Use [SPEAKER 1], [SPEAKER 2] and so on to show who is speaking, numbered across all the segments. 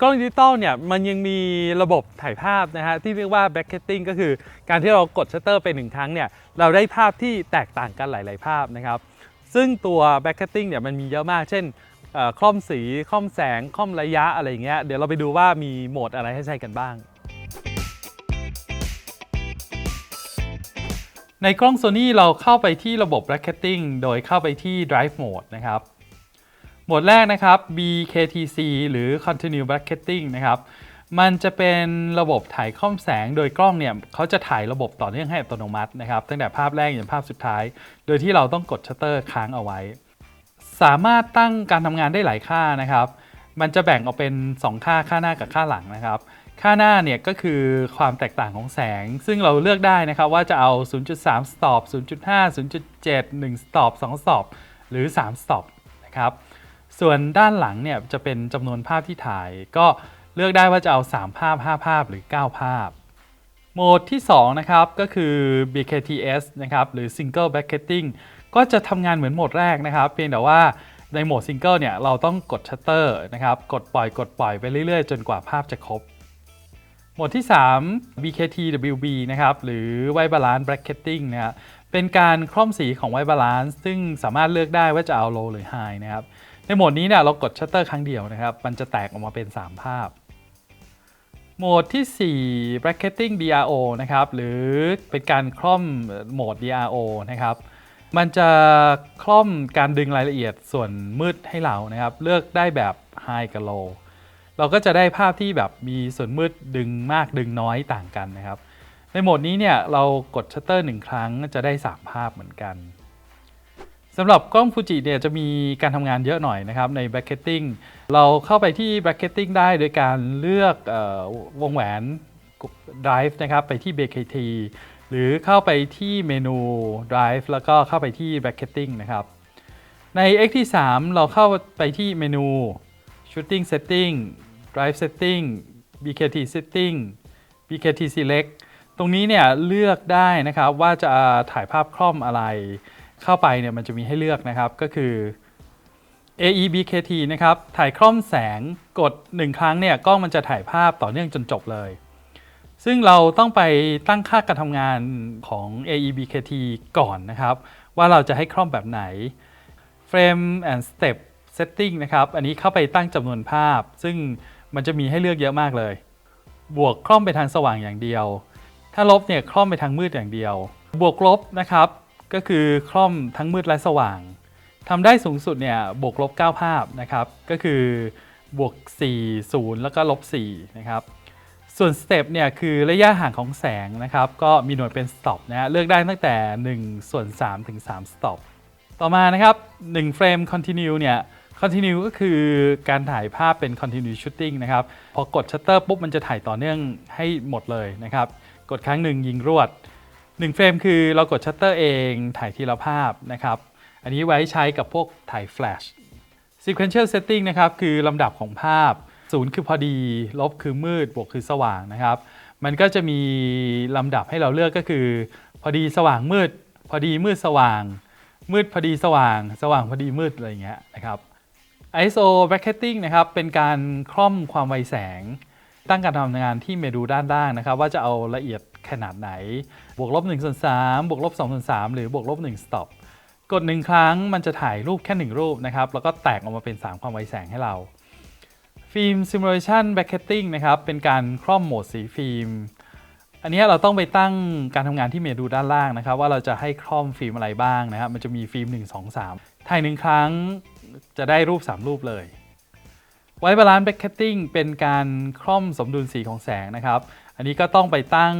[SPEAKER 1] กล้องดิจิตอลเนี่ยมันยังมีระบบถ่ายภาพนะฮะที่เรียกว่า b a c k t i n g ก็คือการที่เรากดชัตเตอร์ไปหนึ่งครั้งเนี่ยเราได้ภาพที่แตกต่างกันหลาย ๆ ภาพนะครับ ซึ่งตัว b a c k t i n g เนี่ยมันมีเยอะมาก เช่นเอ่อคล่อมสีคล่อมแสงคล่อมระยะอะไรอย่างเงี้ยเดี๋ยวเราไปดูว่ามีโหมดอะไรให้ใช้กันบ้างในกล้อง Sony เราเข้าไปที่ระบบ bracketing โดยเข้าไปที่ drive mode นะครับ หมดแรกนะครับ BKTC หรือ Continue Bracketing นะครับ มันจะเป็นระบบถ่ายคล่อมแสงโดยกล้องเนี่ยเขาจะถ่ายระบบต่อเนื่องให้อัตโนมัตินะครับ ตั้งแต่ภาพแรกจนภาพสุดท้าย โดยที่เราต้องกดชัตเตอร์ค้างเอาไว้ สามารถตั้งการทำงานได้หลายค่านะครับ มันจะแบ่งออกเป็น 2 ค่าค่าหน้ากับค่าหลังนะครับค่าหน้าเนี่ยก็คือความแตกต่างของแสง ซึ่งเราเลือกได้นะครับว่าจะเอา 0.3 stop 0.5 0.7 1 stop 2 stop หรือ 3 stop นะครับ ส่วนด้านหลังเนี่ยจะเป็นจำนวนภาพที่ถ่าย ก็เลือกได้ว่าจะเอา 3 ภาพ 5 ภาพหรือ 9 ภาพ โหมดที่ 2 นะครับ ก็คือ BKTS นะครับ หรือ Single Bracketing ก็จะทำงานเหมือนโหมดแรกนะครับ เพียงแต่ว่าในโหมด Single เนี่ยเราต้องกดชัตเตอร์นะครับ กดปล่อยกดปล่อยไปเรื่อยๆ จนกว่าภาพจะครบ โหมดที่ 3 BKTWB นะครับ หรือ White Balance Bracketing นะครับเป็นการคล่อมสีของ White Balance ซึ่งสามารถเลือกได้ว่าจะเอา Low หรือ High นะครับ ในโหมดนี้เนี่ยเรากดชัตเตอร์ครั้งเดียวนะครับ มันจะแตกออกมาเป็น 3 ภาพ โหมดที่ 4 bracketing DRO นะครับ หรือเป็นการคล่อมโหมด DRO นะครับ มันจะคล่อมการดึงรายละเอียดส่วนมืดให้เรานะครับ เลือกได้แบบ High กับ Low เราก็จะได้ภาพที่แบบมีส่วนมืดดึงมากดึงน้อยต่างกันนะครับ ในโหมดนี้เนี่ยเรากดชัตเตอร์หนึ่งครั้งจะได้ 3 ภาพเหมือนกัน สำหรับกล้องฟูจิเนี่ยจะมีการทำงานเยอะหน่อยนะครับใน bracketing เราเข้าไปที่ bracketing ได้โดยการเลือกออวงแหวน drive นะครับไปที่ BKT หรือเข้าไปที่เมนู drive แล้วก็เข้าไปที่ bracketing นะครับ ใน X3 เราเข้าไปที่เมนู shooting setting drive setting BKT setting BKT select ตรงนี้เนี่ยเลือกได้นะครับว่าจะถ่ายภาพคล่อมอะไร เข้าไปเนี่ยมันจะมีให้เลือกนะครับก็คือ AEBKT นะครับ ถ่ายคล่อมแสงกด 1 ครั้งเนี่ยกล้องมันจะถ่ายภาพต่อเนื่องจนจบเลย ซึ่งเราต้องไปตั้งค่าการทำงานของ AEBKT ก่อนนะครับ ว่าเราจะให้คล่อมแบบไหน Frame and Step Setting นะครับ อันนี้เข้าไปตั้งจำนวนภาพ ซึ่งมันจะมีให้เลือกเยอะมากเลย บวกคล่อมไปทางสว่างอย่างเดียว ถ้าลบเนี่ยคล่อมไปทางมืดอย่างเดียว บวกลบนะครับ ก็คือคล่อมทั้งมืดและสว่างทำได้สูงสุดเนี่ยบวกลบ 9 ภาพนะครับ ก็คือบวก 4 0 แล้วก็ลบ4นะครับส่วนสเต็ปเนี่ยคือระยะห่างของแสงนะครับ ก็มีหน่วยเป็นสต็อปนะฮะเลือกได้ตั้งแต่ 1 ส่วน 3 ถึง3สต็อปต่อมานะครับ1เฟรม continue เนี่ย continue ก็คือการถ่ายภาพเป็น continue shooting นะครับ พอกดชัตเตอร์ปุ๊บมันจะถ่ายต่อเนื่องให้หมดเลยนะครับ กดครั้งหนึ่งยิงรวด 1เฟรมคือเรากดชัตเตอร์เองถ่ายทีละภาพนะครับ อันนี้ไว้ใช้กับพวกถ่ายแฟลช sequential setting นะครับคือลำดับของภาพ 0 คือพอดี ลบคือมืด บวกคือสว่างนะครับ มันก็จะมีลำดับให้เราเลือกก็คือ พอดีสว่างมืด พอดีมืดสว่าง มืดพอดีสว่าง สว่างพอดีมืดอะไรเงี้ยนะครับ ISO bracketing นะครับเป็นการคล่อมความไวแสง ตั้งการทำงานที่เมนูด้านล่างนะครับ ว่าจะเอาละเอียด ขนาดไหน บวกลบ1ส่วน3บวกลบ2ส่วน3หรือบวกลบ1 stop กด 1 ครั้งมันจะถ่ายรูปแค่ 1 รูปนะครับ แล้วก็แตกออกมาเป็น 3 ความไวแสงให้เรา ฟิล์ม simulation bracketing นะครับ เป็นการคล่อมโหมดสีฟิล์ม อันนี้เราต้องไปตั้งการทำงานที่เมนูด้านล่างนะครับ ว่าเราจะให้คล่อมฟิล์มอะไรบ้างนะครับ มันจะมีฟิล์ม 1 2 3 ถ่ายหนึ่งครั้งจะได้รูป 3 รูปเลยไว้บาลานซ์แบ็คแคตติ้งเป็นการคล่อมสมดุลสีของแสงนะครับ อันนี้ก็ต้องไปตั้ง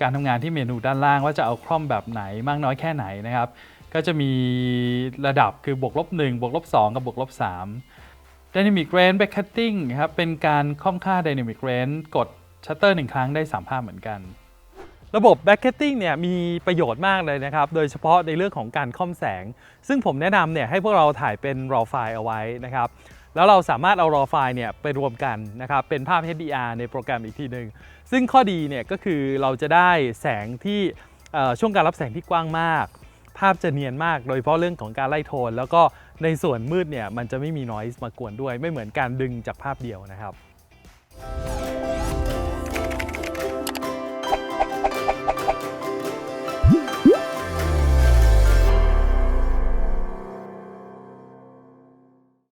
[SPEAKER 1] การทำงานที่เมนูด้านล่าง ว่าจะเอาคล่อมแบบไหนมากน้อยแค่ไหนนะครับ ก็จะมีระดับคือบวกลบ1บวกลบ2กับบวกลบ3 Dynamic Range Backcutting ครับเป็นการค่อมค่า Dynamic Range กดชัตเตอร์หนึ่งครั้งได้ 3 ภาพเหมือนกัน ระบบ backcatting เนี่ยมีประโยชน์มากเลยนะครับ โดยเฉพาะในเรื่องของการค่อมแสง ซึ่งผมแนะนำเนี่ยให้พวกเราถ่ายเป็น raw file เอาไว้นะครับ แล้วเราสามารถเอารอไฟล์เนี่ยไปรวมกันนะครับเป็นภาพ HDR ในโปรแกรมอีกทีหนึ่งซึ่งข้อดีเนี่ยก็คือเราจะได้แสงที่ช่วงการรับแสงที่กว้างมาก ภาพจะเนียนมากโดยเฉพาะเรื่องของการไล่โทน แล้วก็ในส่วนมืดเนี่ยมันจะไม่มีนอ i s e มากวนด้วย ไม่เหมือนการดึงจากภาพเดียวนะครับ